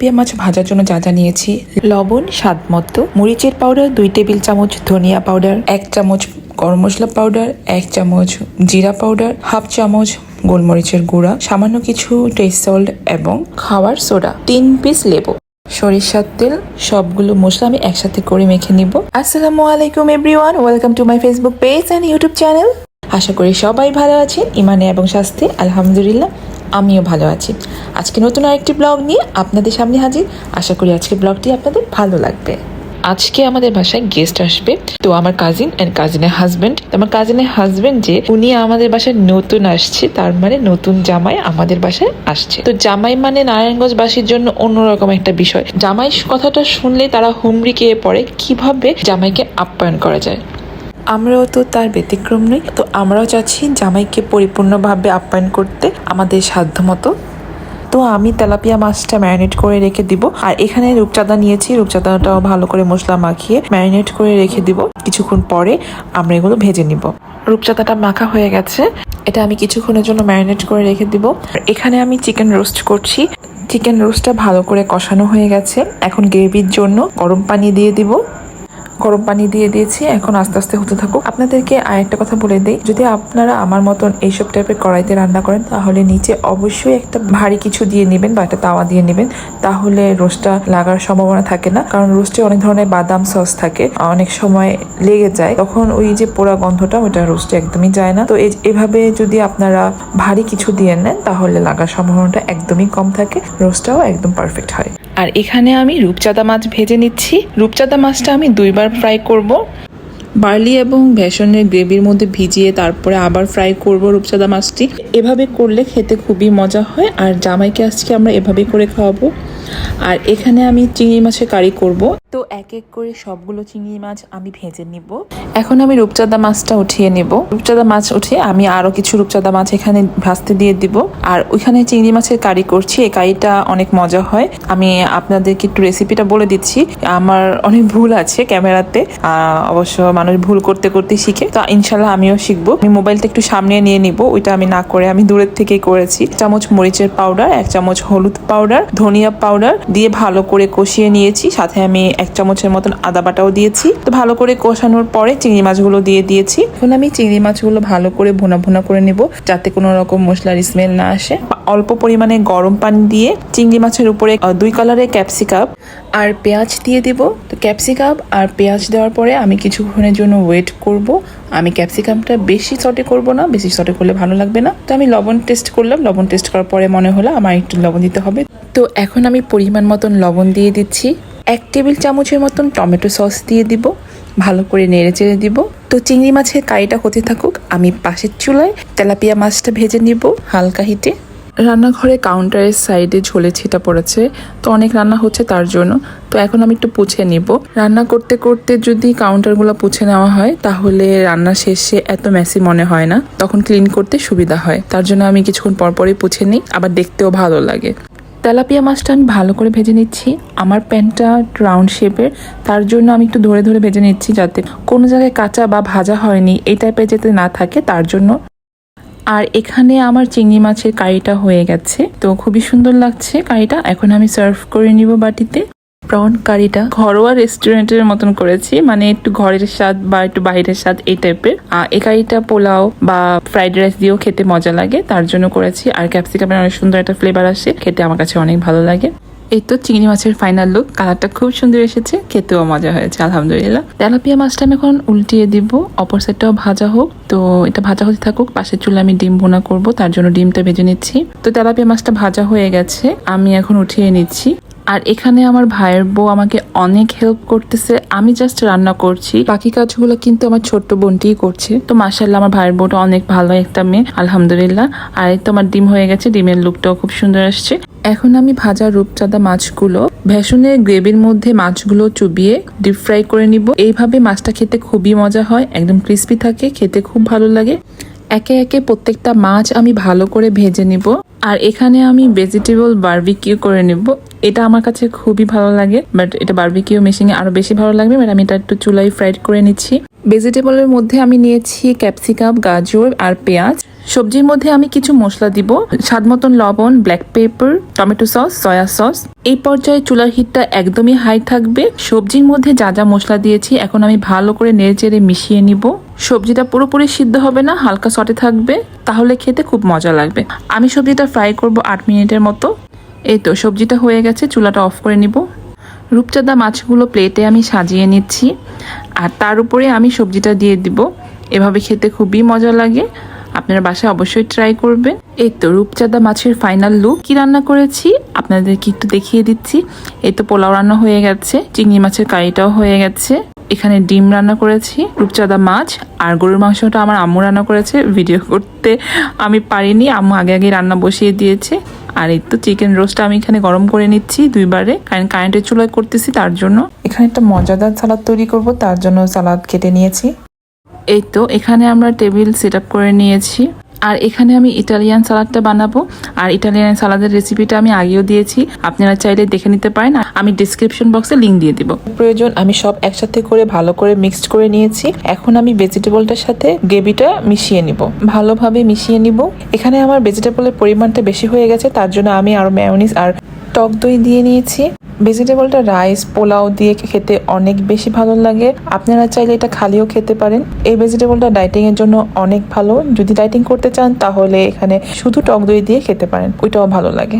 Tilapia মাছ ভাজার জন্য যা যা নিয়েছি, লবণ, স্বাদ মতো, মরিচের পাউডার দুই টেবিল চামচ ধনিয়া পাউডার এক চামচ গরম মশলা পাউডার এক চামচ জিরা পাউডার হাফ চামচ গোলমরিচের গুঁড়া, সামান্য কিছু টেস্ট সল্ট এবং খাওয়ার সোডা তিন পিস লেবু। সরিষার তেল, সবগুলো মশলা আমি একসাথে করে মেখে নিব। আসসালামু আলাইকুম everyone welcome to my Facebook page and YouTube channel আশা করি সবাই ভালো আছেন ইমানে এবং স্বাস্থ্যে, আলহামদুলিল্লাহ। আমিও ভালো আছি। আজকে নতুন আরেকটি ব্লগ নিয়ে আপনাদের সামনে হাজির। আশা করি আজকে ব্লগটি আপনাদের ভালো লাগবে। আজকে আমাদের বাসায় গেস্ট আসবে। তো আমার কাজিন অ্যান্ড কাজিনের হাজবেন্ড আমার কাজিনের হাজবেন্ড যে, উনি আমাদের বাসায় নতুন আসছে। তার মানে নতুন জামাই আমাদের বাসায় আসছে। তো জামাই মানে নারায়ণগঞ্জবাসীর জন্য অন্যরকম একটা বিষয়। জামাই কথাটা শুনলে তারা হুমড়ি খেয়ে পড়ে। কীভাবে জামাইকে আপ্যায়ন করা যায়? আমরাও তো তার ব্যতিক্রম নই। তো আমরাও চাচ্ছি জামাইকে পরিপূর্ণভাবে আপ্যায়ন করতে আমাদের সাধ্যমতো। তো আমি তেলাপিয়া মাছটা ম্যারিনেট করে রেখে দিব। আর এখানে রূপচাঁদা নিয়েছি। রূপচাঁদাটাও ভালো করে মশলা মাখিয়ে ম্যারিনেট করে রেখে দিব। কিছুক্ষণ পরে আমরা এগুলো ভেজে নিব। রূপচাঁদাটা মাখা হয়ে গেছে। এটা আমি কিছুক্ষণের জন্য ম্যারিনেট করে রেখে দিব। এখানে আমি চিকেন রোস্ট করছি। চিকেন রোস্টটা ভালো করে কষানো হয়ে গেছে। এখন গ্রেভির জন্য গরম পানি দিয়ে দিব। গরম পানি দিয়ে দিয়েছি, এখন আস্তে আস্তে হতে থাকুক। আপনাদেরকে আরেকটা কথা বলে দিই, যদি আপনারা আমার মতন এইসব টাইপের কড়াইতে রান্না করেন, তাহলে নিচে অবশ্যই একটা ভারী কিছু দিয়ে নেবেন বা একটা তাওয়া দিয়ে নেবেন। তাহলে রোস্টটা লাগার সম্ভাবনা থাকে না, কারণ রোস্টে অনেক ধরনের বাদাম সস থাকে, অনেক সময় লেগে যায়। তখন ওই যে পোড়া গন্ধটা ওটা রোস্টে একদমই যায় না। তো এভাবে যদি আপনারা ভারী কিছু দিয়ে নেন, তাহলে লাগার সম্ভাবনাটা একদমই কম থাকে, রোস্টটাও একদম পারফেক্ট হয়। আর এখানে আমি রূপচাঁদা মাছ ভেজে নিচ্ছি। রূপচাঁদা মাছটা আমি দুইবার ফ্রাই করব। বার্লি এবং বেসনের গ্রেভির মধ্যে ভিজিয়ে তারপরে আবার ফ্রাই করব রূপচাঁদা মাছটি। এভাবে করলে খেতে খুবই মজা হয়, আর জামাইকে আজকে আমরা এভাবে করে খাওয়াবো। আর এখানে আমি চিংড়ি মাছের কারি করব। তো এক এক করে সবগুলো চিংড়ি মাছ আমি ভেজে নিব। এখন আমি রূপচাঁদা মাছটা উঠিয়ে নেব। রূপচাঁদা মাছ উঠিয়ে আমি আরও কিছু রূপচাঁদা মাছ এখানে ভাজতে দিয়ে দিব। আর ওইখানে চিংড়ি মাছের কারি করছি। এই কারিটা অনেক মজা হয়। আমি আপনাদেরকে একটু রেসিপিটা বলে দিচ্ছি। আমার অনেক ভুল আছে ক্যামেরাতে। অবশ্য মানুষ ভুল করতে করতে শিখে। তো ইনশাল্লাহ আমিও শিখব। আমি মোবাইলটা একটু সামনে নিয়ে নিব। ওইটা আমি না করে আমি দূরের থেকেই করেছি। চামচ মরিচের পাউডার, এক চামচ হলুদ পাউডার, ধনিয়া পাউডার দিয়ে ভালো করে কষিয়ে নিয়েছি। সাথে আমি এক চামচের মতন আদা বাটাও দিয়েছি। তো ভালো করে কষানোর পরে চিংড়ি মাছগুলো দিয়ে দিয়েছি। এখন আমি চিংড়ি মাছগুলো ভালো করে ভুনা ভুনা করে নেব যাতে কোনো রকম মশলার স্মেল না আসে। অল্প পরিমাণে গরম পানি দিয়ে চিংড়ি মাছের উপরে দুই কালারের ক্যাপসিকাম আর পেঁয়াজ দিয়ে দিব। তো ক্যাপসিকাম আর পেঁয়াজ দেওয়ার পরে আমি কিছুক্ষণের জন্য ওয়েট করব। আমি ক্যাপসিকামটা বেশি সটে করব না, বেশি সটে করলে ভালো লাগবে না। তো আমি লবণ টেস্ট করলাম। লবণ টেস্ট করার পরে মনে হলো আমার একটু লবণ দিতে হবে। তো এখন আমি পরিমাণ মতন লবণ দিয়ে দিচ্ছি। এক টেবিল চামচের মতন টমেটো সস দিয়ে দিব। ভালো করে নেড়ে চেড়ে দিব। তো চিংড়ি মাছের কারিটা হতে থাকুক, আমি পাশের চুলায় তেলাপিয়া মাছটা ভেজে নিব হালকা হিটে। রান্নাঘরে কাউন্টারের সাইডে ঝোলে ছিটা পড়েছে, তো অনেক রান্না হচ্ছে তার জন্য। তো এখন আমি একটু পুছে নিব। রান্না করতে করতে যদি কাউন্টারগুলো পুছে নেওয়া হয়, তাহলে রান্না শেষে এত মেসি মনে হয় না। তখন ক্লিন করতে সুবিধা হয়। তার জন্য আমি কিছুক্ষণ পরপরই পুছে নিই, আবার দেখতেও ভালো লাগে। তেলাপিয়া মাছটা আমি ভালো করে ভেজে নিচ্ছি। আমার প্যানটা রাউন্ড শেপের তার জন্য আমি একটু ধরে ধরে ভেজে নিচ্ছি যাতে কোনো জায়গায় কাঁচা বা ভাজা হয়নি, এই টাইপের যাতে না থাকে, তার জন্য। আর এখানে আমার চিংড়ি মাছের কারিটা হয়ে গেছে, তো খুবই সুন্দর লাগছে কারিটা। এখন আমি সার্ভ করে নিব বাটিতে। প্রন কারিটা ঘরোয়া রেস্টুরেন্টের মতন করেছি মানে একটু ঘরের স্বাদ বা একটু বাইরের স্বাদ এই টাইপের এই কারিটা পোলাও বা ফ্রাইড রাইস দিয়েও খেতে মজা লাগে, তার জন্য করেছি। আর ক্যাপসিকামের অনেক সুন্দর একটা ফ্লেভার আসে, খেতে আমার কাছে অনেক ভালো লাগে। এই তো চিংড়ি মাছের ফাইনাল লুক কালারটা খুব সুন্দর এসেছে, খেতেও মজা হয়েছে, আলহামদুলিল্লাহ। তেলাপিয়া মাছটা আমি এখন উল্টিয়ে দিব, অপর সাইডটাও ভাজা হোক। তো এটা ভাজা হতে থাকুক, পাশের চুলে আমি ডিম ভুনা করব, তার জন্য ডিমটা ভেজে নিচ্ছি। তো তেলাপিয়া মাছটা ভাজা হয়ে গেছে, আমি এখন উঠিয়ে নিচ্ছি। আর এখানে আমার ভাইয়ের বউ আমাকে অনেক হেল্প করতেছে। আমি জাস্ট রান্না করছি। বাকি কাজগুলো কিন্তু আমার ছোট্ট বোনটিই করছে। তো মাসাল্লাহ আমার ভাইয়ের বউটা অনেক ভালো একটা মেয়ে, আলহামদুলিল্লাহ। আর এই তো আমার ডিম হয়ে গেছে, ডিমের লুকটাও খুব সুন্দর আসছে। এখন আমি ভাজা রূপচাঁদা মাছগুলো ভেষনের গ্রেভির মধ্যে মাছগুলো চুবিয়ে ডিপ ফ্রাই করে নিব। এইভাবে মাছটা খেতে খুবই মজা হয়, একদম ক্রিস্পি থাকে, খেতে খুব ভালো লাগে। একে একে প্রত্যেকটা মাছ আমি ভালো করে ভেজে নিব। আর এখানে আমি ভেজিটেবল বার্বিকিউ করে নিব। এটা আমার কাছে খুবই ভালো লাগে বাট এটা বারবিকিউ মেশিনে আরও বেশি ভালো লাগবে বাট আমি এটা একটু চুলাই ফ্রাইড করে নিচ্ছি। ভেজিটেবলের মধ্যে আমি নিয়েছি ক্যাপসিকাম গাজর আর পেঁয়াজ। সবজির মধ্যে আমি কিছু মশলা দিব। স্বাদ মতন লবণ black pepper tomato sauce soya sauce এই পর্যায়ে চুলার হিটটা একদমই হাই থাকবে। সবজির মধ্যে যা যা মশলা দিয়েছি, এখন আমি ভালো করে নেড়ে চেড়ে মিশিয়ে নিব। সবজিটা পুরোপুরি সিদ্ধ হবে না, হালকা সটে থাকবে। তাহলে খেতে খুব মজা লাগবে। আমি সবজিটা ফ্রাই করব আট মিনিটের মতো। এই তো, সবজিটা হয়ে গেছে, চুলাটা অফ করে নিব। রূপচাঁদা মাছগুলো প্লেটে আমি সাজিয়ে নিচ্ছি। আর তার উপরে আমি সবজিটা দিয়ে দিব। এভাবে খেতে খুবই মজা লাগে। আপনারা বাসায় অবশ্যই ট্রাই করবেন। এই তো রূপচাঁদা মাছের ফাইনাল লুক কি রান্না করেছি? আপনাদেরকে একটু দেখিয়ে দিচ্ছি। এই তো পোলাও রান্না হয়ে গেছে, চিংড়ি মাছের কারিটাও হয়ে গেছে। এখানে ডিম রান্না করেছি, রূপচাঁদা মাছ, আর গরুর মাংসটা আমার আম্মু রান্না করেছে ভিডিও করতে। আমি পারিনি, আম্মু আগে আগে রান্না বসিয়ে দিয়েছে। আর এই তো চিকেন রোস্টটা আমি এখানে গরম করে নিচ্ছি দুইবারে। কারণ কারেন্টের চুলায় করতেছি তার জন্য। এখানে একটা মজাদার সালাদ তৈরি করব, তার জন্য সালাদ কেটে নিয়েছি। এই তো, এখানে আমরা টেবিল সেট আপ করে নিয়েছি। আর এখানে আমি ইটালিয়ান সালাদটা বানাবো। আর ইটালিয়ান সালাদের রেসিপিটা আমি আগেও দিয়েছি। আপনারা চাইলে দেখে নিতে পারেন। আমি ডিসক্রিপশন বক্সে লিঙ্ক দিয়ে দিব। প্রয়োজন, আমি সব একসাথে করে ভালো করে মিক্সড করে নিয়েছি। এখন আমি ভেজিটেবলটার সাথে গ্রেভিটা মিশিয়ে নিব। ভালোভাবে মিশিয়ে নিব। এখানে আমার ভেজিটেবলের পরিমাণটা বেশি হয়ে গেছে। তার জন্য আমি আরও ম্যায়োনিজ আর টক দই দিয়ে নিয়েছি। ভেজিটেবলটা রাইস, পোলাও দিয়ে খেতে অনেক বেশি ভালো লাগে। আপনারা চাইলে এটা খালিও খেতে পারেন। এই ভেজিটেবলটা ডাইটিং এর জন্য অনেক ভালো। যদি ডাইটিং করতে চান, তাহলে এখানে শুধু টক দই দিয়ে খেতে পারেন। ওইটাও ভালো লাগে।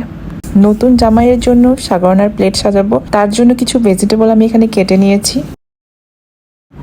নতুন জামাইয়ের জন্য সাগরনার প্লেট সাজাবো। তার জন্য কিছু ভেজিটেবল আমি এখানে কেটে নিয়েছি।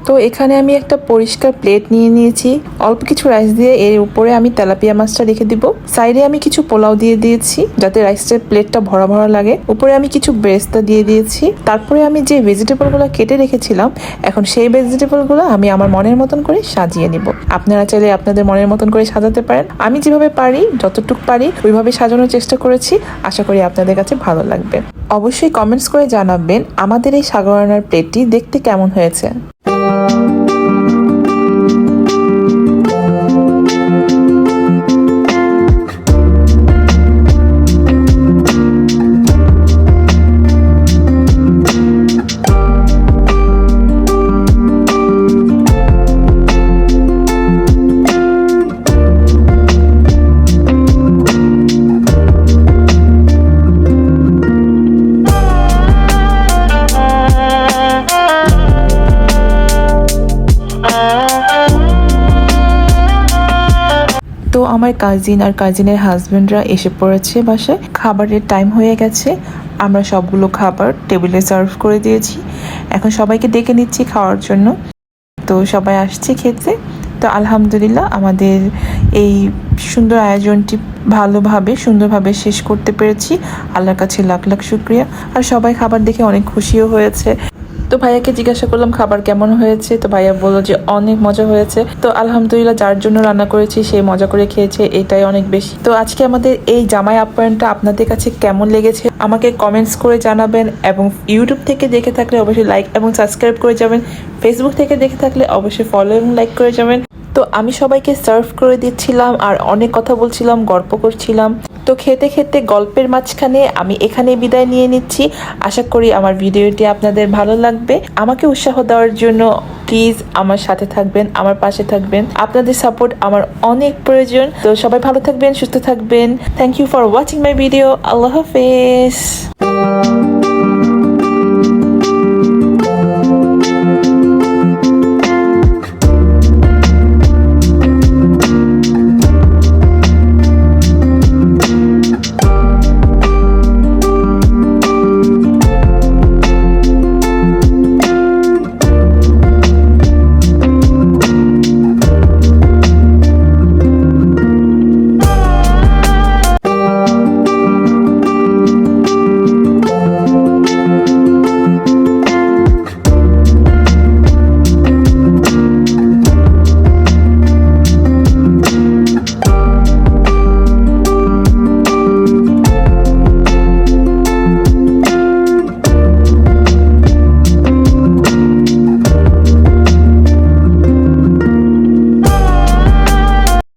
তো এখানে আমি একটা পরিষ্কার প্লেট নিয়ে নিয়েছি। অল্প কিছু রাইস দিয়ে এর উপরে আমি তেলাপিয়া মাছটা রেখে দিব। সাইডে আমি কিছু পোলাও দিয়ে দিয়েছি, যাতে রাইসের প্লেটটা ভরা ভরা লাগে। উপরে আমি কিছু ব্রেস্তা দিয়ে দিয়েছি। তারপরে আমি যে ভেজিটেবলগুলো কেটে রেখেছিলাম, এখন সেই ভেজিটেবলগুলো আমি আমার মনের মতন করে সাজিয়ে নিব। আপনারা চাইলে আপনাদের মনের মতন করে সাজাতে পারেন। আমি যেভাবে পারি, যতটুকু পারি, ওইভাবে সাজানোর চেষ্টা করেছি। আশা করি আপনাদের কাছে ভালো লাগবে। অবশ্যই কমেন্টস করে জানাবেন, আমাদের এই সাগরানার প্লেটটি দেখতে কেমন হয়েছে? আমার কাজিন আর কাজিনের হাজবেন্ডরা এসে পড়েছে বাসায়। খাবারের টাইম হয়ে গেছে। আমরা সবগুলো খাবার টেবিলে সার্ভ করে দিয়েছি। এখন সবাইকে ডেকে নিচ্ছি খাওয়ার জন্য। তো সবাই আসছে খেতে। তো আলহামদুলিল্লাহ আমাদের এই সুন্দর আয়োজনটি ভালোভাবে, সুন্দরভাবে শেষ করতে পেরেছি। আল্লাহর কাছে লাখ লাখ শুক্রিয়া। আর সবাই খাবার দেখে অনেক খুশিও হয়েছে। তো ভাইয়াকে জিজ্ঞাসা করলাম, খাবার কেমন হয়েছে? তো ভাইয়া বলল যে, অনেক মজা হয়েছে। তো আলহামদুলিল্লাহ যার জন্য রান্না করেছি, সে মজা করে খেয়েছে, এটাই অনেক বেশি। তো আজকে আমাদের এই জামাই আপ্যায়নটা আপনাদের কাছে কেমন লেগেছে, আমাকে কমেন্টস করে জানাবেন এবং ইউটিউব থেকে দেখে থাকলে অবশ্যই লাইক এবং সাবস্ক্রাইব করে যাবেন। ফেসবুক থেকে দেখে থাকলে অবশ্যই ফলো এবং লাইক করে যাবেন। তো আমি সবাইকে সার্ভ করে দিচ্ছিলাম আর অনেক কথা বলছিলাম, গল্প করছিলাম। তো খেতে খেতে গল্পের মাঝখানে আমি এখানে বিদায় নিয়ে নিচ্ছি। আশা করি আমার ভিডিওটি আপনাদের ভালো লাগবে। আমাকে উৎসাহ দেওয়ার জন্য প্লিজ আমার সাথে থাকবেন, আমার পাশে থাকবেন। আপনাদের সাপোর্ট আমার অনেক প্রয়োজন। তো সবাই ভালো থাকবেন, সুস্থ থাকবেন। Thank you for watching my video আল্লাহ হাফেজ।